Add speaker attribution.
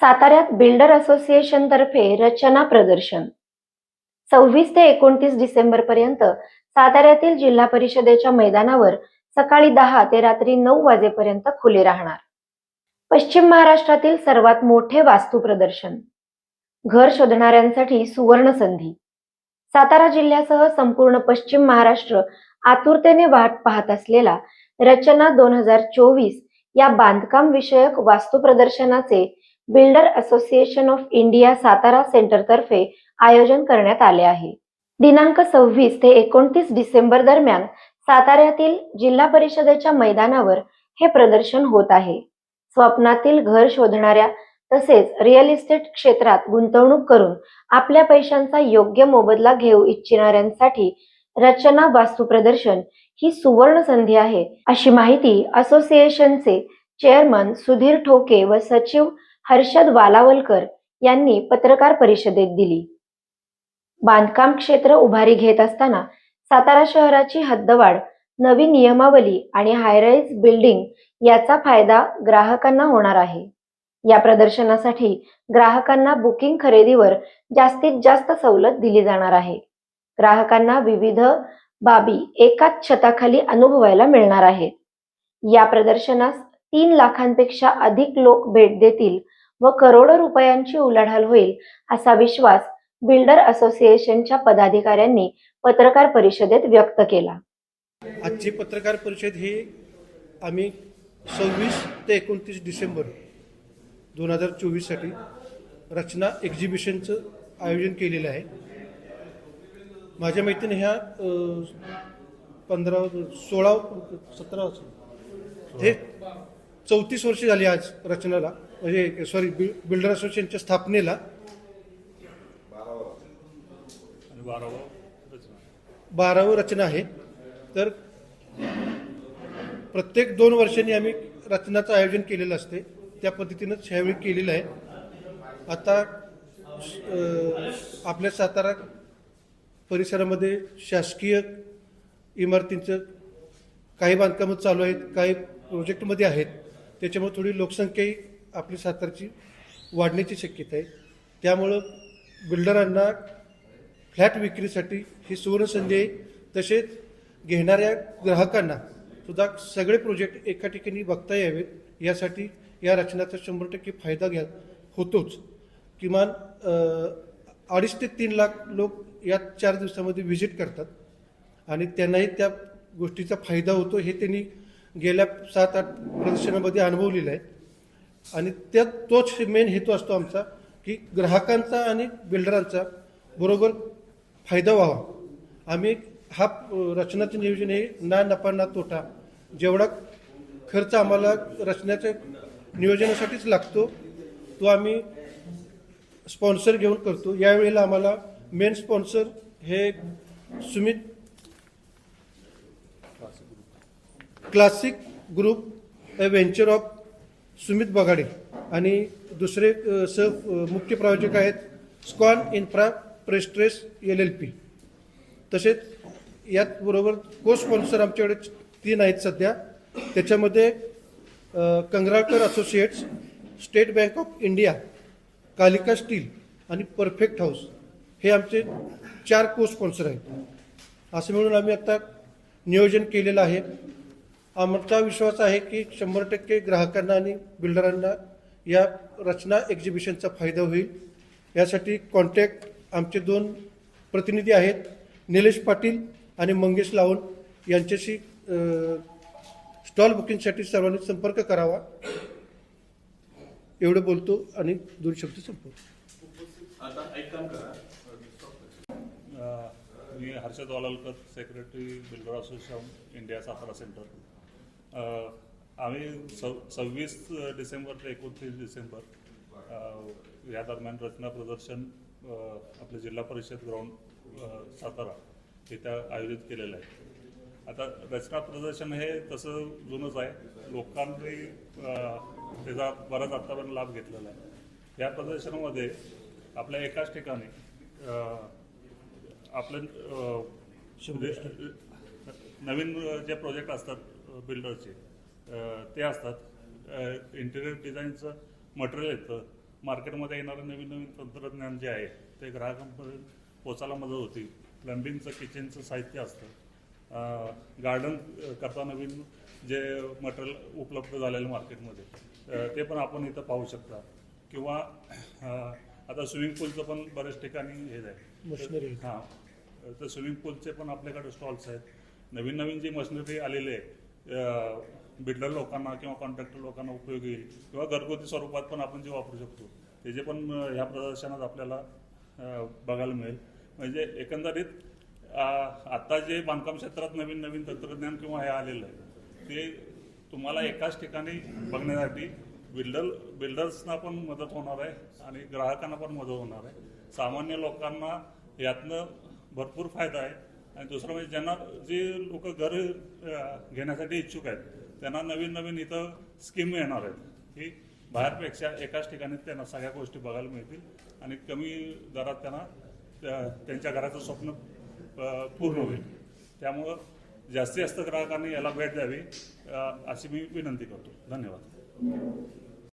Speaker 1: साताऱ्यात builder association तर्फे रचना प्रदर्शन. सव्वीस ते एकोणतीस डिसेंबर पर्यंत साताऱ्यातील जिल्हा परिषदेच्या मैदानावर सकाळी दहा ते रात्री नऊ वाजेपर्यंत खुले राहणार. पश्चिम महाराष्ट्रातील सर्वात मोठे वास्तू प्रदर्शन. घर शोधणाऱ्यांसाठी सुवर्ण संधी सातारा जिल्ह्यासह संपूर्ण पश्चिम महाराष्ट्र आतुरतेने वाट पाहत असलेला रचना दोन हजार चोवीस या बांधकाम विषयक वास्तू प्रदर्शनाचे builder association of India Satara सेंटरतर्फे आयोजन करण्यात आले आहे. दिनांक सव्वीस ते एकोणतीस डिसेंबर दरम्यान साताऱ्यातील जिल्हा परिषदेच्या मैदानावर हे प्रदर्शन होत आहे. स्वप्नातील घर शोधणाऱ्या तसेच रिअल इस्टेट क्षेत्रात गुंतवणूक करून आपल्या पैशांचा योग्य मोबदला घेऊ इच्छिणाऱ्यांसाठी रचना वास्तू प्रदर्शन ही सुवर्ण संधी आहे अशी माहिती असोसिएशनचे चेअरमन सुधीर ठोके व सचिव हर्षद वालावलकर यांनी पत्रकार परिषदेत दिली. बांधकाम क्षेत्र उभारी घेत असताना सातारा शहराची हद्दवाढ नवी नियमावली आणि हायराईज बिल्डिंग याचा फायदा ग्राहकांना होणार आहे. या प्रदर्शनासाठी ग्राहकांना बुकिंग खरेदीवर जास्तीत जास्त सवलत दिली जाणार आहे. ग्राहकांना विविध बाबी एकाच छताखाली अनुभवायला मिळणार आहेत. या प्रदर्शनास तीन लाखांपेक्षा अधिक लोक भेट देतील व करोडो रुपयांची उलाढाल होईल असा विश्वास बिल्डर असोसिएशनच्या पदाधिकाऱ्यांनी पत्रकार परिषदेत व्यक्त केला.
Speaker 2: आजची पत्रकार परिषद ही आम्ही सव्वीस ते एकोणतीस डिसेंबर दोन हजार चोवीससाठी रचना एक्झिबिशनचं आयोजन केलेलं आहे. माझ्या माहितीने ह्या पंधरा सोळा सतरा हे चौतीस वर्ष झाली आज रचनाला. म्हणजे सॉरी बिल्डर असोसिएशनच्या स्थापनेला.
Speaker 3: बारावं रचना.
Speaker 2: आहे. तर प्रत्येक दोन वर्षांनी आम्ही रचनाचं आयोजन केलेलं असते. त्या पद्धतीनंच ह्यावेळी केलेलं आहे. आता आपल्या सातारा परिसरामध्ये शासकीय इमारतींचं काही बांधकामं चालू आहेत काही प्रोजेक्टमध्ये आहेत. त्याच्यामुळे थोडी लोकसंख्याही आपली सातारची वाढण्याची शक्यता आहे. त्यामुळं बिल्डरांना फ्लॅट विक्रीसाठी ही सुवर्ण संधी आहे. तसेच घेणाऱ्या ग्राहकांना सुद्धा सगळे प्रोजेक्ट एका ठिकाणी बघता यावेत यासाठी या रचनाचा शंभर टक्के फायदा घ्या होतोच. किमान अडीच ते तीन लाख लोक या चार दिवसामध्ये व्हिजिट करतात. आणि त्यांनाही त्या गोष्टीचा फायदा होतो हे त्यांनी गेल्या सात आठ प्रदर्शनामध्ये अनुभवलेलं आहे. आणि त्यात तोच मेन हेतू असतो आमचा की ग्राहकांचा आणि बिल्डरांचा बरोबर फायदा व्हावा. आम्ही हा रचनाचं नियोजन हे ना नफा ना तोटा. जेवढा खर्च आम्हाला रचण्याच्या नियोजनासाठीच लागतो तो आम्ही स्पॉन्सर घेऊन करतो. यावेळेला आम्हाला मेन स्पॉन्सर हे Sumit classic group a venture of Sumit Bagade आणि दुसरे स सह मुख्य प्रायोजक आहेत Scon infra prestress L L P. तसेच याचबरोबर को स्पॉन्सर आमच्याकडे तीन आहेत सध्या. त्याच्यामध्ये अ, Kangralkar associates state bank of India Kalika steel आणि परफेक्ट हाऊस हे आमचे चार को स्पॉन्सर आहेत. असं मिळून आम्ही आता नियोजन केलेलं आहे. आमचा विश्वास आहे की शंभर टक्के ग्राहकांना आणि बिल्डरांना या रचना एक्झिबिशनचा फायदा होईल. यासाठी कॉन्टॅक्ट आमचे दोन प्रतिनिधी आहेत निलेश पाटील आणि मंगेश लावण यांच्याशी स्टॉल बुकिंगसाठी सर्वांनी संपर्क करावा. एवढं बोलतो आणि दोन शब्द संपवतो.
Speaker 3: मी Harshad Walalkar secretary builder association India Satara centre आम्ही सव सव्वीस डिसेंबर ते एकोणतीस डिसेंबर या दरम्यान रचना प्रदर्शन आपलं जिल्हा परिषद ग्राउंड सातारा इथं आयोजित केलेलं आहे. आता रचना प्रदर्शन हे तसं जुनंच आहे. लोकांनी त्याचा बराच आत्तापर्यंत लाभ घेतलेला आहे. या प्रदर्शनामध्ये आपल्या एकाच ठिकाणी आपलं नवीन जे प्रोजेक्ट असतात बिल्डरचे ते असतात. इंटिरियर डिझाईनचं मटेरियल येतं मार्केटमध्ये येणारं नवीन नवीन तंत्रज्ञान जे आहे ते ग्राहकांपर्यंत पोचायला मदत होती. प्लंबिंगचं किचनचं साहित्य असतं. गार्डन करता नवीन जे मटेरियल उपलब्ध झालेलं मार्केटमध्ये ते पण आपण इथं पाहू शकता. किंवा आता स्विमिंग पूलचं पण बऱ्याच ठिकाणी हे आहे
Speaker 2: मशिनरी.
Speaker 3: हां. तर स्विमिंग पूलचे पण आपल्याकडे स्टॉल्स आहेत. नवीन नवीन जी मशिनरी आलेले आहे बिल्डर लोकांना किंवा कॉन्ट्रॅक्टर लोकांना उपयोग येईल किंवा घरगुती स्वरूपात पण आपण जे वापरू शकतो त्याचे पण ह्या प्रदर्शनात आपल्याला बघायला मिळेल. म्हणजे एकंदरीत आत्ता जे बांधकाम क्षेत्रात नवीन नवीन तंत्रज्ञान किंवा हे आलेलं आहे ते तुम्हाला एकाच ठिकाणी बघण्यासाठी बिल्डर बिल्डर्सना पण मदत होणार आहे आणि ग्राहकांना पण मदत होणार आहे. सामान्य लोकांना यातनं भरपूर फायदा आहे. आणि दुसरं म्हणजे ज्यांना जे लोक घर घेण्यासाठी इच्छुक आहेत त्यांना नवीन नवीन इथं स्कीम येणार आहेत. की बाहेरपेक्षा एकाच ठिकाणी त्यांना सगळ्या गोष्टी बघायला मिळतील आणि कमी दरात त्यांना त्या- त्यांच्या घराचं स्वप्न पूर्ण होईल. त्यामुळं जास्तीत जास्त ग्राहकांनी याला भेट द्यावी अशी मी विनंती करतो. धन्यवाद.